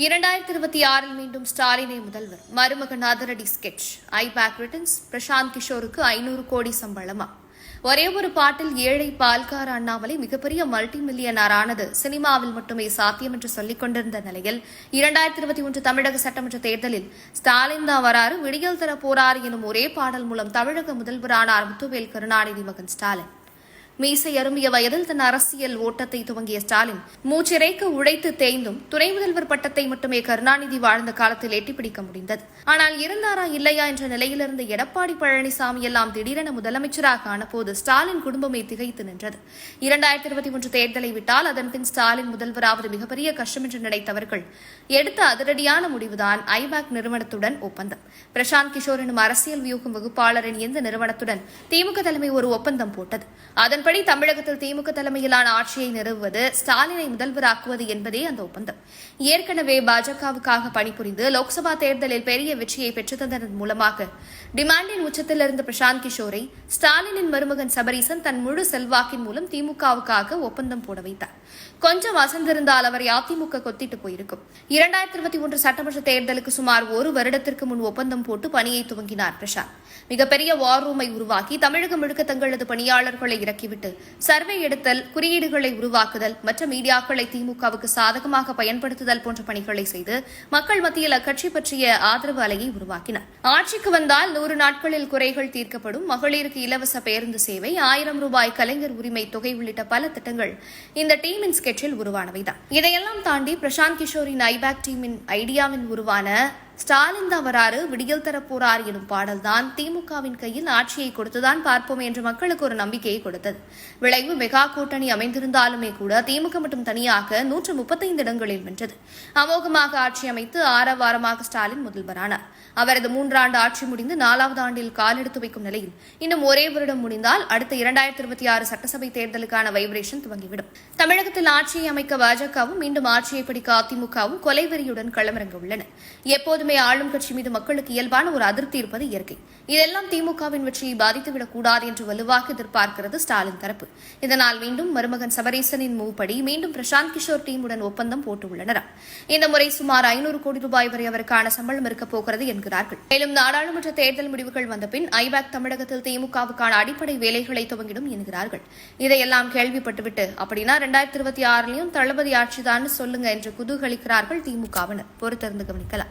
இரண்டாயிரத்தி இருபத்தி ஆறில் மீண்டும் ஸ்டாலினை முதல்வர். மருமகன் அதிரடி ஸ்கெட்ச் ஐபேக் ரிட்டர்ன்ஸ் பிரசாந்த் கிஷோருக்கு ஐநூறு கோடி சம்பளமா? ஒரே ஒரு பாட்டில் ஏழை பால்கார அண்ணாமலை மிகப்பெரிய மல்டி மில்லியனர் ஆனது சினிமாவில் மட்டுமே சாத்தியம் என்று சொல்லிக் கொண்டிருந்த நிலையில் இரண்டாயிரத்தி இருபத்தி ஒன்று தமிழக சட்டமன்ற தேர்தலில் ஸ்டாலின் தான் வராறு விடியல் தர போறார் எனும் ஒரே பாடல் மூலம் தமிழக முதல்வரானார் முத்துவேல் கருணாநிதி மகன் ஸ்டாலின். மீசை அரும்பிய வயதில் தன் அரசியல் ஓட்டத்தை துவங்கிய ஸ்டாலின் மூச்சிறைக்க உழைத்து தேய்ந்தும் துணை முதல்வர் பட்டத்தை மட்டுமே கருணாநிதி வாழ்ந்த காலத்தில் எட்டிப்பிடிக்க முடிந்தது. ஆனால் இருந்தாரா இல்லையா என்ற நிலையிலிருந்து எடப்பாடி பழனிசாமி எல்லாம் திடீரென முதலமைச்சராக ஆனபோது ஸ்டாலின் குடும்பமே திகைத்து நின்றது. இரண்டாயிரத்தி இருபத்தி ஒன்று தேர்தலை விட்டால் அதன் பின் ஸ்டாலின் முதல்வராவது மிகப்பெரிய கஷ்டம் என்று நினைத்தவர்கள் எடுத்த அதிரடியான முடிவுதான் ஐபேக் நிறுவனத்துடன் ஒப்பந்தம். பிரசாந்த் கிஷோர் எனும் அரசியல் வியூகம் வகுப்பாளரின் இந்த நிறுவனத்துடன் திமுக தலைமை ஒரு ஒப்பந்தம் போட்டது. அதன் அதன்படி தமிழகத்தில் திமுக தலைமையிலான ஆட்சியை நிறுவுவது ஸ்டாலினை முதல்வராக்குவது என்பதே அந்த ஒப்பந்தம். ஏற்கனவே பாஜகவுக்காக பணிபுரிந்து லோக்சபா தேர்தலில் பெரிய வெற்றியை பெற்றுத்தந்ததன் மூலமாக டிமாண்டின் உச்சத்தில் இருந்த பிரசாந்த் கிஷோரை ஸ்டாலினின் மருமகன் சபரீசன் தன் முழு செல்வாக்கின் மூலம் திமுகவுக்காக ஒப்பந்தம் போட வைத்தார். கொஞ்சம் வசந்திருந்தால் அவரை அதிமுக கொத்திட்டு போயிருக்கும். இரண்டாயிரத்தி இருபத்தி ஒன்று சட்டமன்ற தேர்தலுக்கு சுமார் ஒரு வருடத்திற்கு முன் ஒப்பந்தம் போட்டு பணியை துவங்கினார் பிரசாந்த். மிகப்பெரிய வார் ரூமை உருவாக்கி தமிழகம் முழுக்க தங்களது பணியாளர்களை கைவிட்டு சர்வே எடுத்தல் குறியீடுகளை உருவாக்குதல் மற்ற மீடியாக்களை திமுகவுக்கு சாதகமாக பயன்படுத்துதல் போன்ற பணிகளை செய்து மக்கள் மத்தியில் அக்கட்சி பற்றிய ஆதரவு அலையை உருவாக்கினார். ஆட்சிக்கு வந்தால் நூறு நாட்களில் குறைகள் தீர்க்கப்படும். மகளிருக்கு இலவச பேருந்து சேவை ஆயிரம் ரூபாய் கலைஞர் உரிமை தொகை உள்ளிட்ட பல திட்டங்கள் இந்த டீமின் ஸ்கெட்சில் உருவானவைதான். இதையெல்லாம் தாண்டி பிரசாந்த் கிஷோரின் ஐபேக் டீமின் ஐடியாவின் உருவான ஸ்டாலின் தான் வராரு விடியல் தரப்போறார் எனும் பாடல்தான் திமுகவின் கையில் ஆட்சியை கொடுத்துதான் பார்ப்போம் என்று மக்களுக்கு ஒரு நம்பிக்கையை கொடுத்தது. விளைவு மெகா கூட்டணி அமைந்திருந்தாலுமே கூட திமுக மட்டும் தனியாக நூற்று முப்பத்தைந்து இடங்களில் வென்றது. அமோகமாக ஆட்சி அமைத்து ஆரவாரமாக ஸ்டாலின் முதல்வரானார். அவரது மூன்றாண்டு ஆட்சி முடிந்து நாலாவது ஆண்டில் காலெடுத்து வைக்கும் நிலையில் இன்னும் ஒரே வருடம் முடிந்தால் அடுத்த இரண்டாயிரத்தி இருபத்தி ஆறு சட்டசபை தேர்தலுக்கான வைப்ரேஷன் துவங்கிவிடும். தமிழகத்தில் ஆட்சியை அமைக்க பாஜகவும் மீண்டும் ஆட்சியை பிடிக்க அதிமுகவும் கொலைவெறியுடன் களமிறங்க உள்ளன. எப்போதுமே ஆளும் கட்சி மீது மக்களுக்கு இயல்பான ஒரு அதிருப்தி இருப்பது இயற்கை. இதெல்லாம் திமுகவின் வெற்றியை பாதித்துவிடக் கூடாது என்று வலுவாக எதிர்பார்க்கிறது ஸ்டாலின் தரப்பு. இதனால் மீண்டும் மருமகன் சபரேசனின் மூப்படி மீண்டும் பிரசாந்த் கிஷோர் டீமுடன் ஒப்பந்தம் போட்டுள்ளனராம் இந்த முறை சுமார் ஐநூறு கோடி ரூபாய் வரை அவருக்கான சம்பளம் இருக்கப் போகிறது என்கிறார்கள். மேலும் நாடாளுமன்ற தேர்தல் முடிவுகள் வந்தபின் ஐபேக் தமிழகத்தில் திமுகவுக்கான அடிப்படை வேலைகளை துவங்கிடும் என்கிறார்கள். இதையெல்லாம் கேள்விப்பட்டுவிட்டு அப்படின்னா இரண்டாயிரத்தி இருபத்தி ஆறுலயும் தளபதி ஆட்சிதான் சொல்லுங்க என்று குதூகலிக்கிறார்கள் திமுகவினர். பொறுத்திருந்து கவனிக்கலாம்.